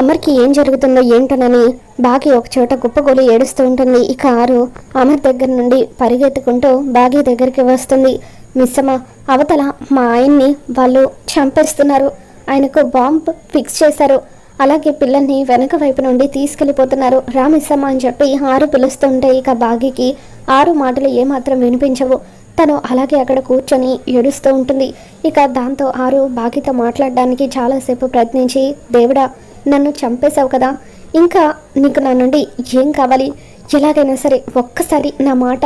అమర్కి ఏం జరుగుతుందో ఏంటోనని బాగి ఒక చోట కుప్పగోలు ఏడుస్తూ ఉంటుంది. ఇక ఆరు అమర్ దగ్గర నుండి పరిగెత్తుకుంటూ బాగి దగ్గరికి వస్తుంది. మిస్సమ్మ అవతల మా ఆయన్ని వాళ్ళు చంపేస్తున్నారు. ఆయనకు బాంబ్ ఫిక్స్ చేశారు. అలాగే పిల్లల్ని వెనక వైపు నుండి తీసుకెళ్ళిపోతున్నారు రామిస్సమ్మ అని చెప్పి ఆరు పిలుస్తుంటే ఇక బాగికి ఆరు మాటలు ఏమాత్రం వినిపించవు. తను అలాగే అక్కడ కూర్చొని ఏడుస్తూ ఉంటుంది. ఇక దాంతో ఆరు బాగితో మాట్లాడడానికి చాలాసేపు ప్రయత్నించి దేవుడా నన్ను చంపేశావు కదా. ఇంకా నీకు నా నుండి ఏం కావాలి? ఎలాగైనా సరే ఒక్కసారి నా మాట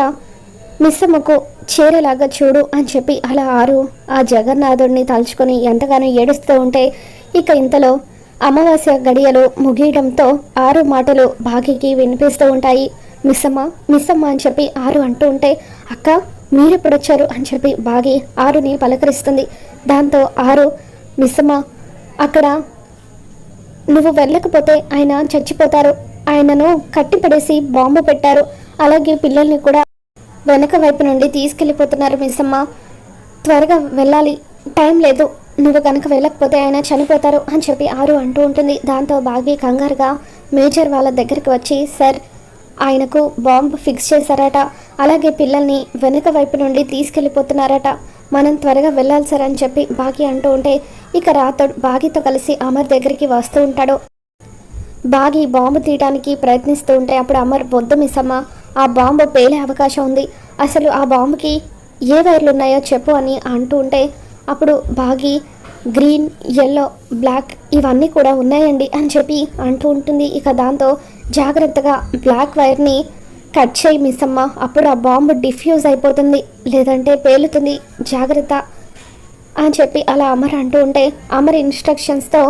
మిస్సమ్మకు చేరేలాగా చూడు అని చెప్పి అలా ఆరు ఆ జగన్నాథుడిని తలుచుకొని ఎంతగానో ఏడుస్తూ ఉంటే ఇక ఇంతలో అమావాస్య గడియలు ముగియడంతో ఆరు మాటలు బాగికి వినిపిస్తూ ఉంటాయి. మిస్సమ్మ మిస్సమ్మ అని చెప్పి ఆరు అంటూ ఉంటే అక్క మీరెప్పుడు వచ్చారు? అని చెప్పి బాగి ఆరుని పలకరిస్తుంది. దాంతో ఆరు మిస్సమ్మ అక్కడ నువ్వు వెళ్ళకపోతే ఆయన చచ్చిపోతారు. ఆయనను కట్టిపడేసి బాంబు పెట్టారు. అలాగే పిల్లల్ని కూడా వెనక వైపు నుండి తీసుకెళ్ళిపోతున్నారు మిస్సమ్మ. త్వరగా వెళ్ళాలి. టైం లేదు. నువ్వు కనుక వెళ్ళకపోతే ఆయన చనిపోతారు అని చెప్పి ఆరు అంటూ ఉంటుంది. దాంతో బాగి కంగారుగా మేజర్ వాళ్ళ దగ్గరికి వచ్చి సార్ ఆయనకు బాంబు ఫిక్స్ చేశారట. అలాగే పిల్లల్ని వెనుక వైపు నుండి తీసుకెళ్ళిపోతున్నారట. మనం త్వరగా వెళ్ళాలి సార్ అని చెప్పి బాకీ అంటూ ఉంటే ఇక రాతోడు బాగితో కలిసి అమర్ దగ్గరికి వస్తూ ఉంటాడు. బాగి బాంబు తీయడానికి ప్రయత్నిస్తూ ఉంటే అప్పుడు అమర్ వద్దు మిస్సమ్మ ఆ బాంబు పేలే అవకాశం ఉంది. అసలు ఆ బాంబుకి ఏ వైర్లు ఉన్నాయో చెప్పు అని అంటూ ఉంటే అప్పుడు బాగి గ్రీన్ ఎల్లో బ్లాక్ ఇవన్నీ కూడా ఉన్నాయండి అని చెప్పి అంటూ ఉంటుంది. ఇక దాంతో జాగ్రత్తగా బ్లాక్ వైర్ని కట్ చేయి మిస్సమ్మ అప్పుడు ఆ బాంబు డిఫ్యూజ్ అయిపోతుంది. లేదంటే పేలుతుంది. జాగ్రత్త. అని చెప్పి అలా అమర్ అంటూ ఉంటే అమర్ ఇన్స్ట్రక్షన్స్తో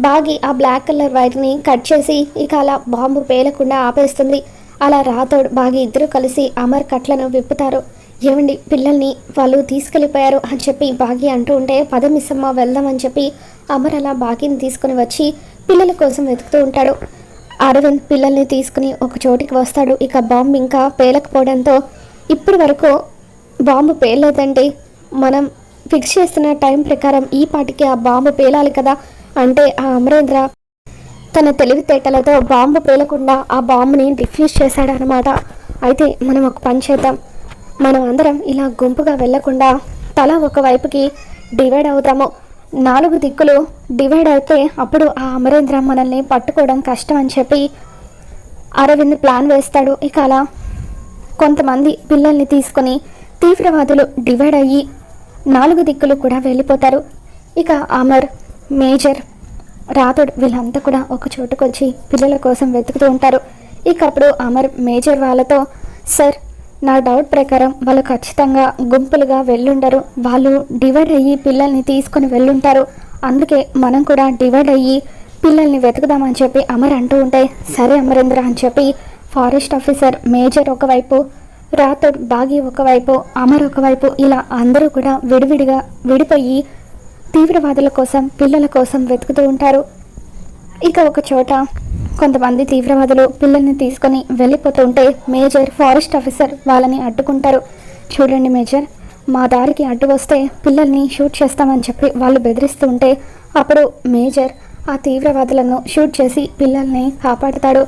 బాగి ఆ బ్లాక్ కలర్ వైర్ని కట్ చేసి ఇక అలా బాంబు పేలకుండా ఆపేస్తుంది. అలా రాతోడు బాగి ఇద్దరు కలిసి అమర్ కట్లను విప్పుతారు. ఏమండి పిల్లల్ని వాళ్ళు తీసుకెళ్ళిపోయారు అని చెప్పి బాగి అంటూ ఉంటే పదమిసమ్మ వెళ్దామని చెప్పి అమర్ అలా బాగిని తీసుకుని వచ్చి పిల్లల కోసం వెతుకుతూ ఉంటాడు. అరవింద్ పిల్లల్ని తీసుకుని ఒక చోటికి వస్తాడు. ఇక బాంబు ఇంకా పేలకపోవడంతో ఇప్పటి వరకు బాంబు పేలలేదంటే మనం ఫిక్స్ చేస్తున్న టైం ప్రకారం ఈ పాటికి ఆ బాంబు పేలాలి కదా అంటే ఆ అమరేంద్ర తన తెలివితేటలతో బాంబు పేలకుండా ఆ బాంబుని డిఫ్యూజ్ చేశాడనమాట అయితే మనం ఒక పని చేద్దాం. మనం అందరం ఇలా గుంపుగా వెళ్ళకుండా తల ఒక వైపుకి డివైడ్ అవుతాము. నాలుగు దిక్కులు డివైడ్ అయితే అప్పుడు ఆ అమరేంద్ర మనల్ని పట్టుకోవడం కష్టం అని చెప్పి అరవింద్ ప్లాన్ వేస్తాడు. ఇక అలా కొంతమంది పిల్లల్ని తీసుకొని తీవ్రవాదులు డివైడ్ అయ్యి నాలుగు దిక్కులు కూడా వెళ్ళిపోతారు. ఇక అమర్ మేజర్ రాథోడ్ వీళ్ళంతా కూడా ఒక చోటుకొచ్చి పిల్లల కోసం వెతుకుతూ ఉంటారు. ఇక అప్పుడు అమర్ మేజర్ వాళ్ళతో సార్ నా డౌట్ ప్రకారం వాళ్ళు ఖచ్చితంగా గుంపులుగా వెళ్ళుండరు. వాళ్ళు డివైడ్ అయ్యి పిల్లల్ని తీసుకొని వెళ్ళుంటారు. అందుకే మనం కూడా డివైడ్ అయ్యి పిల్లల్ని వెతుకుదామని చెప్పి అమర్ అంటూ ఉంటే సరే అమరేంద్ర అని చెప్పి ఫారెస్ట్ ఆఫీసర్ మేజర్ ఒకవైపు రాథోడ్ బాగి ఒకవైపు అమర్ ఒకవైపు ఇలా అందరూ కూడా విడివిడిగా విడిపోయి తీవ్రవాదుల కోసం పిల్లల కోసం వెతుకుతూ ఉంటారు. ఇక ఒక చోట కొంతమంది తీవ్రవాదులు పిల్లల్ని తీసుకొని వెళ్ళిపోతూ ఉంటే మేజర్ ఫారెస్ట్ ఆఫీసర్ వాళ్ళని అడ్డుకుంటారు. చూడండి మేజర్ మా దారికి అడ్డు వస్తే పిల్లల్ని షూట్ చేస్తామని చెప్పి వాళ్ళు బెదిరిస్తూ ఉంటే అప్పుడు మేజర్ ఆ తీవ్రవాదులను షూట్ చేసి పిల్లల్ని కాపాడుతాడు.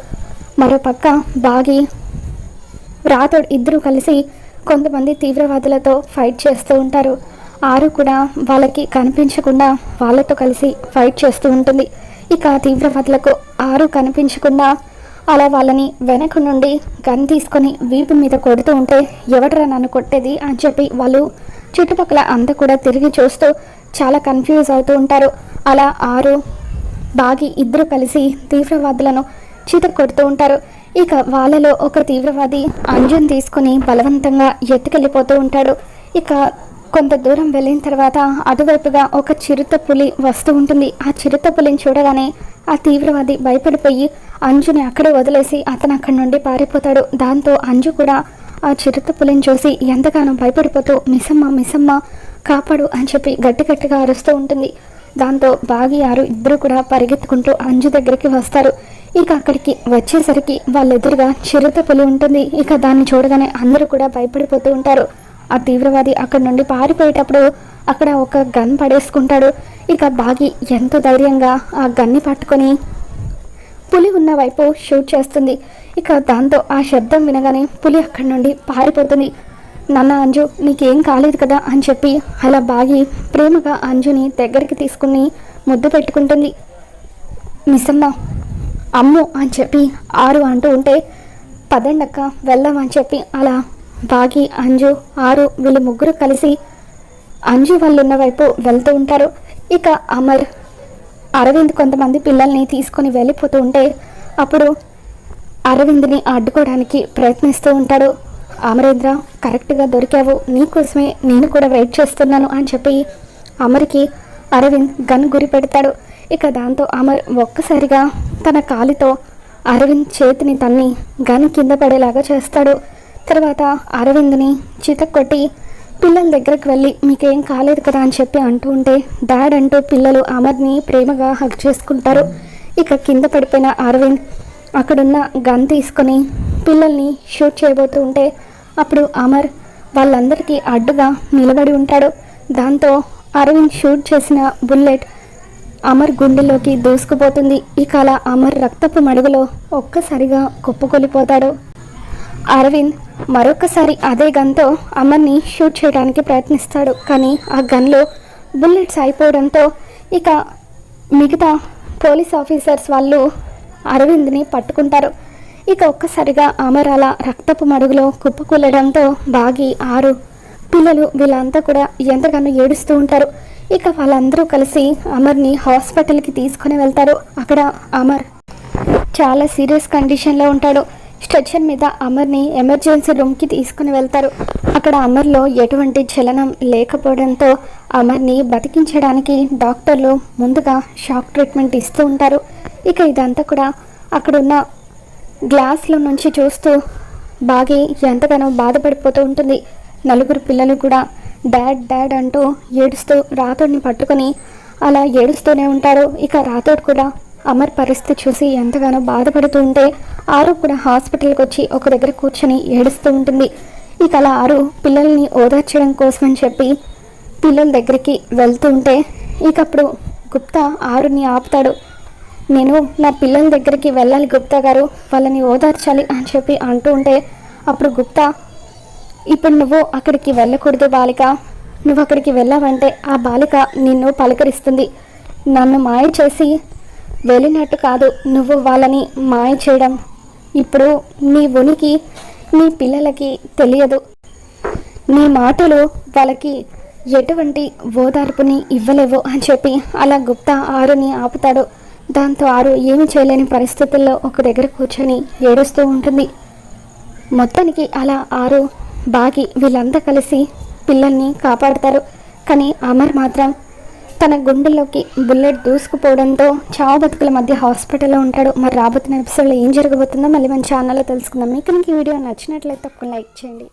మరోపక్క బాగి రాథోడ్ ఇద్దరు కలిసి కొంతమంది తీవ్రవాదులతో ఫైట్ చేస్తూ ఉంటారు. ఆరు కూడా వాళ్ళకి కనిపించకుండా వాళ్ళతో కలిసి ఫైట్ చేస్తూ ఉంటుంది. ఇక తీవ్రవాదులకు ఆరు కనిపించకుండా అలా వాళ్ళని వెనక నుండి గన్ తీసుకొని వీపు మీద కొడుతూ ఉంటే ఎవడరా నన్ను కొట్టేది? అని చెప్పి వాళ్ళు చుట్టుపక్కల అంతా కూడా తిరిగి చూస్తూ చాలా కన్ఫ్యూజ్ అవుతూ ఉంటారు. అలా ఆరు బాగి ఇద్దరు కలిసి తీవ్రవాదులను చీత కొడుతూ ఉంటారు. ఇక వాళ్ళలో ఒక తీవ్రవాది అంజున్ తీసుకుని బలవంతంగా ఎత్తుకెళ్ళిపోతూ ఉంటాడు. ఇక కొంత దూరం వెళ్ళిన తర్వాత అటువైపుగా ఒక చిరుత పులి వస్తూ ఉంటుంది. ఆ చిరుత పులిని చూడగానే ఆ తీవ్రవాది భయపడిపోయి అంజుని అక్కడే వదిలేసి అతను అక్కడి నుండి పారిపోతాడు. దాంతో అంజు కూడా ఆ చిరుత పులిని చూసి ఎంతగానో భయపడిపోతూ మిసమ్మ మిసమ్మ కాపాడు అని చెప్పి గట్టి గట్టిగా అరుస్తూ ఉంటుంది. దాంతో బాగి ఆరు ఇద్దరు కూడా పరిగెత్తుకుంటూ అంజు దగ్గరికి వస్తారు. ఇక అక్కడికి వచ్చేసరికి వాళ్ళెదురుగా చిరుత పులి ఉంటుంది. ఇక దాన్ని చూడగానే అందరూ కూడా భయపడిపోతూ ఉంటారు. ఆ తీవ్రవాది అక్కడి నుండి పారిపోయేటప్పుడు అక్కడ ఒక గన్ పడేసుకుంటాడు. ఇక బాగి ఎంతో ధైర్యంగా ఆ గన్ని పట్టుకొని పులి ఉన్న వైపు షూట్ చేస్తుంది. ఇక దాంతో ఆ శబ్దం వినగానే పులి అక్కడి నుండి పారిపోతుంది. నాన్న అంజు నీకేం కాలేదు కదా అని చెప్పి అలా బాగి ప్రేమగా అంజుని దగ్గరికి తీసుకుని ముద్దు పెట్టుకుంటుంది. మిస్సమ్మ అమ్ము అని చెప్పి ఆరు అంటూ ఉంటే పదండక్క వెళ్దాం అని చెప్పి అలా బాగి అంజు ఆరు వీళ్ళు ముగ్గురు కలిసి అంజు వాళ్ళు ఉన్న వైపు వెళ్తూ ఉంటారు. ఇక అమర్ అరవింద్ కొంతమంది పిల్లల్ని తీసుకొని వెళ్ళిపోతూ ఉంటే అప్పుడు అరవింద్ని అడ్డుకోవడానికి ప్రయత్నిస్తూ ఉంటాడు. అమరేంద్ర కరెక్ట్గా దొరికావు. నీకోసమే నేను కూడా వెయిట్ చేస్తున్నాను అని చెప్పి అమర్కి అరవింద్ గన్ గురి పెడతాడు. ఇక దాంతో అమర్ ఒక్కసారిగా తన కాలితో అరవింద్ చేతిని తన్ని గన్ కింద పడేలాగా చేస్తాడు. తర్వాత అరవింద్ని చితక్కొట్టి పిల్లల దగ్గరికి వెళ్ళి మీకేం కాలేదు కదా అని చెప్పి అంటూ ఉంటే డాడ్ అంటూ పిల్లలు అమర్ని ప్రేమగా హక్ చేసుకుంటారు. ఇక కింద పడిపోయిన అరవింద్ అక్కడున్న గన్ తీసుకొని పిల్లల్ని షూట్ చేయబోతూ ఉంటే అప్పుడు అమర్ వాళ్ళందరికీ అడ్డుగా నిలబడి ఉంటాడు. దాంతో అరవింద్ షూట్ చేసిన బుల్లెట్ అమర్ గుండెలోకి దూసుకుపోతుంది. ఇక అలా అమర్ రక్తపు మడుగులో ఒక్కసారిగా కుప్పకొలిపోతాడు. అరవింద్ మరొకసారి అదే గన్తో అమర్ని షూట్ చేయడానికి ప్రయత్నిస్తాడు. కానీ ఆ గన్లో బుల్లెట్స్ అయిపోవడంతో ఇక మిగతా పోలీస్ ఆఫీసర్స్ వాళ్ళు అరవింద్ని పట్టుకుంటారు. ఇక ఒక్కసారిగా అమర్ అలా రక్తపు మడుగులో కుప్పకూలడంతో బాగి ఆరు పిల్లలు వీళ్ళంతా కూడా ఎంతగానో ఏడుస్తూ ఉంటారు. ఇక వాళ్ళందరూ కలిసి అమర్ని హాస్పిటల్కి తీసుకుని వెళ్తారు. అక్కడ అమర్ చాలా సీరియస్ కండిషన్లో ఉంటాడు. స్ట్రెచర్ మీద అమర్ని ఎమర్జెన్సీ రూమ్కి తీసుకుని వెళ్తారు. అక్కడ అమర్లో ఎటువంటి చలనం లేకపోవడంతో అమర్ని బతికించడానికి డాక్టర్లు ముందుగా షాక్ ట్రీట్మెంట్ ఇస్తూ ఉంటారు. ఇక ఇదంతా కూడా అక్కడున్న గ్లాస్లో నుంచి చూస్తూ బాగి ఎంతగానో బాధపడిపోతూ ఉంటుంది. నలుగురు పిల్లలు కూడా డాడ్ డాడ్ అంటూ ఏడుస్తూ రాతోడిని పట్టుకొని అలా ఏడుస్తూనే ఉంటారు. ఇక రాతోడు కూడా అమర్ పరిస్థితి చూసి ఎంతగానో బాధపడుతూ ఉంటే ఆరు కూడా హాస్పిటల్కి వచ్చి ఒక దగ్గర కూర్చొని ఏడుస్తూ ఉంటుంది. ఇక అలా ఆరు పిల్లల్ని ఓదార్చడం కోసమని చెప్పి పిల్లల దగ్గరికి వెళ్తూ ఉంటే ఇక అప్పుడు గుప్తా ఆరుని ఆపుతాడు. నేను నా పిల్లల దగ్గరికి వెళ్ళాలి గుప్తా గారు వాళ్ళని ఓదార్చాలి అని చెప్పి అంటూ ఉంటే అప్పుడు గుప్తా ఇప్పుడు నువ్వు అక్కడికి వెళ్ళకూడదు బాలిక. నువ్వు అక్కడికి వెళ్ళావంటే ఆ బాలిక నిన్ను పలకరిస్తుంది. నన్ను మాయ చేసి వెళ్ళినట్టు కాదు నువ్వు వాళ్ళని మాయ చేయడం. ఇప్పుడు నీ ఉనికి నీ పిల్లలకి తెలియదు. నీ మాటలు వాళ్ళకి ఎటువంటి ఓదార్పుని ఇవ్వలేవు అని చెప్పి అలా గుప్తా ఆరుని ఆపుతాడు. దాంతో ఆరు ఏమి చేయలేని పరిస్థితుల్లో ఒక దగ్గర కూర్చొని ఏడుస్తూ ఉంటుంది. మొత్తానికి అలా ఆరు బాగి వీళ్ళంతా కలిసి పిల్లల్ని కాపాడతారు. కానీ అమర్ మాత్రం తన గుండెల్లోకి బుల్లెట్ దూసుకుపోవడంతో చావు బతుకుల మధ్య హాస్పిటల్లో ఉంటాడు. మరి రాబోతున్న ఎపిసోడ్లో ఏం జరగబోతుందో మళ్ళీ మన ఛానల్లో తెలుసుకుందాం. మీకు ఈ వీడియో నచ్చినట్లయితే ఒక లైక్ చేయండి.